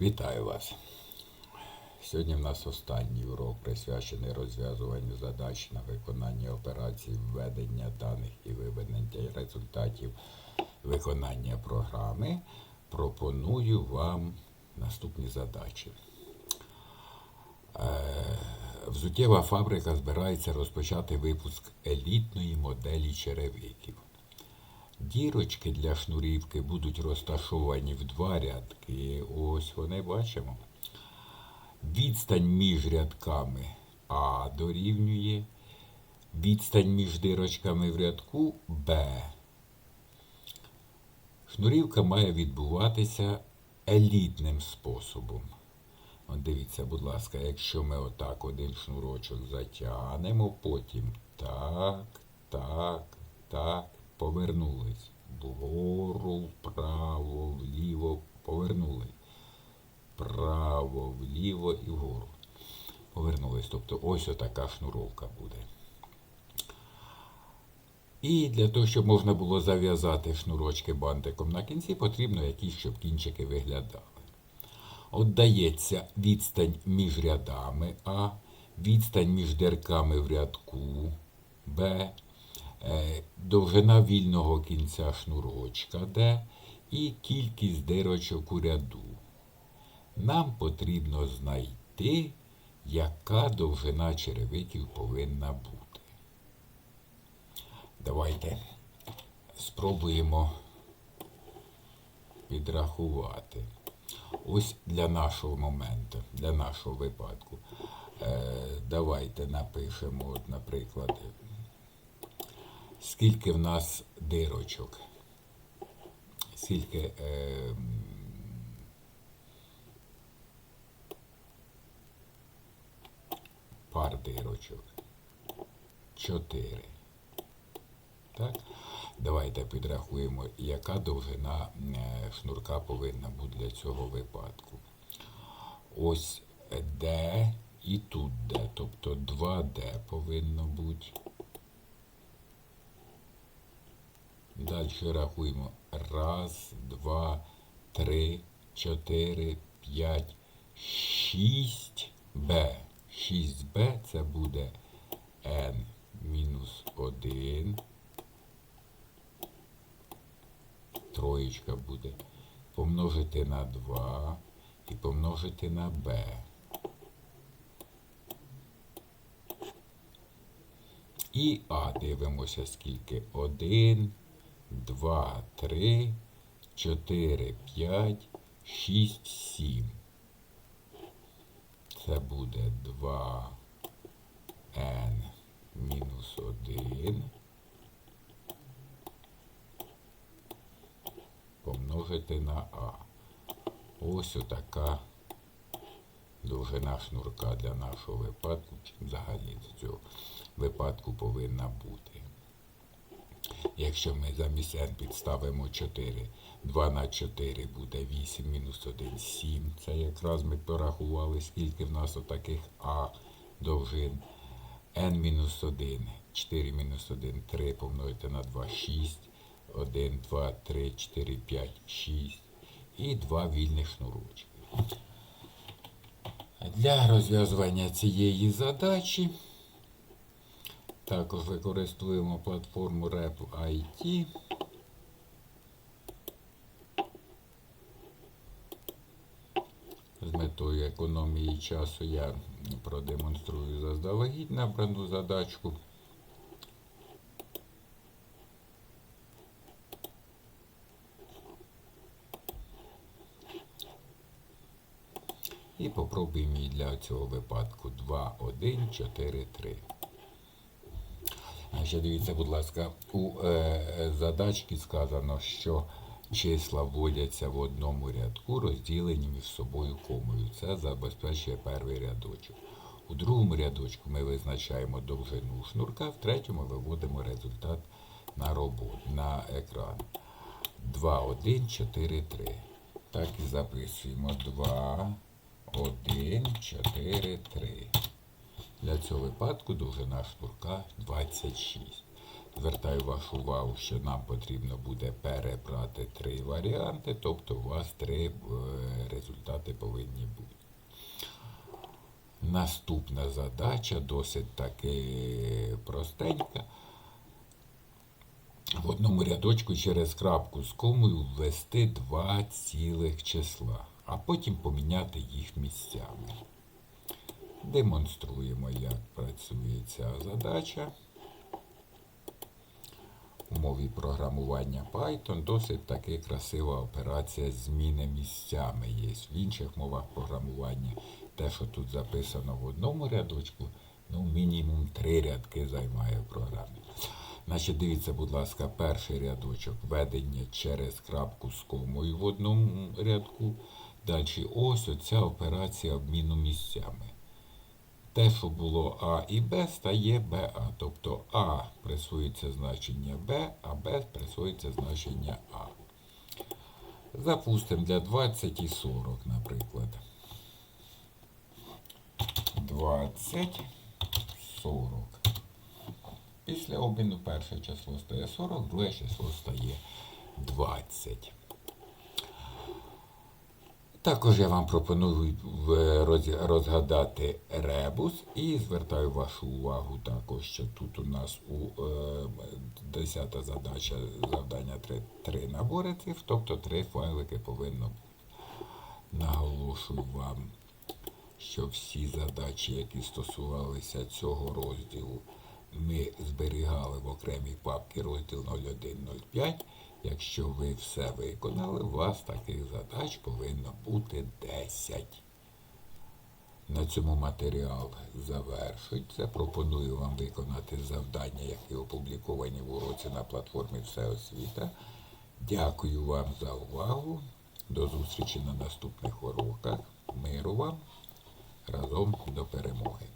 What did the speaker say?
Вітаю вас. Сьогодні в нас останній урок присвячений розв'язуванню задач на виконання операцій введення даних і виведення результатів виконання програми. Пропоную вам наступні задачі. Е, Взуттєва фабрика збирається розпочати випуск елітної моделі черевиків. Дірочки для шнурівки будуть розташовані в два рядки. Ось вони бачимо. Відстань між рядками А дорівнює. Відстань між дирочками в рядку Б. Шнурівка має відбуватися елітним способом. От дивіться, будь ласка, якщо ми отак один шнурочок затягнемо, потім так, так, так, повернулись. Вгору, вправо, вліво, повернулись. Вправо, вліво і вгору. Повернулись. Тобто ось отака шнуровка буде. І для того, щоб можна було зав'язати шнурочки бантиком на кінці, потрібно якісь, щоб кінчики виглядали. От дається відстань між рядами А, відстань між дирками в рядку Б, довжина вільного кінця шнурочка Д і кількість дирочок у ряду. Нам потрібно знайти, яка довжина черевиків повинна бути. Давайте спробуємо підрахувати. Ось для нашого моменту, для нашого випадку. Е, давайте напишемо, от, наприклад, скільки в нас дирочок. Скільки е, пар дирочок. Чотири. Так? Давайте підрахуємо, яка довжина е, шнурка повинна бути для цього випадку. Ось D і тут D, тобто 2D повинно бути. Далі рахуємо. Раз, два, три, чотири, п'ять, шість Б. 6Б це буде N мінус 1. Троєчка буде помножити на 2 і помножити на b. І А дивимося скільки. 1, 2, 3, 4, 5, 6, 7. Це буде 2 n мінус 1. помножити на А. Ось отака довжина шнурка для нашого випадку, взагалі до цього випадку повинна бути. Якщо ми замість n підставимо 4, 2 на 4 буде 8 мінус 1 7. Це якраз ми порахували, скільки в нас отаких А довжин. n мінус 1, 4 мінус 1, 3 помножити на 2, 6. 1, 2, 3, 4, 5, 6 і два вільних шнурочки. Для розв'язування цієї задачі також використовуємо платформу REP IT. З метою економії часу я продемонструю заздалегідь набрану задачку. І попробуємо її для цього випадку 2, 1, 4, 3. Ще дивіться, будь ласка, у е, задачці сказано, що числа вводяться в одному рядку, розділені між собою комою. Це забезпечує перший рядочок. У другому рядочку ми визначаємо довжину шнурка, в третьому виводимо результат на роботу, на екран. 2, 1, 4, 3. Так і записуємо 2. 1, 4, 3. Для цього випадку довжина шнурка 26. Звертаю вашу увагу, що нам потрібно буде перебрати три варіанти, тобто у вас три е, результати повинні бути. Наступна задача досить таки простенька. В одному рядочку через крапку з комою ввести два цілих числа, а потім поміняти їх місцями. Демонструємо, як працює ця задача. У мові програмування Python досить таки красива операція зміни місцями є. В інших мовах програмування те, що тут записано в одному рядочку, ну мінімум три рядки займає в програмі. Значить, дивіться, будь ласка, перший рядочок введення через крапку з комою в одному рядку. Далі ось оця операція обміну місцями. Те, що було А і Б, стає БА. Тобто А присвоюється значення Б, а Б присвоюється значення А. Запустимо для 20 і 40, наприклад. 20, 40. Після обміну перше число стає 40, друге число стає 20. Також я вам пропоную розгадати ребус і звертаю вашу увагу також, що тут у нас у е, 10 задача завдання 3, 3 набори цифр, тобто 3 файлики повинно бути. Наголошую вам, що всі задачі, які стосувалися цього розділу, ми зберігали в окремій папці розділ 0105. Якщо ви все виконали, у вас таких задач повинно бути 10. На цьому матеріал завершується. Пропоную вам виконати завдання, які опубліковані в уроці на платформі Всеосвіта. Дякую вам за увагу. До зустрічі на наступних уроках. Миру вам разом до перемоги.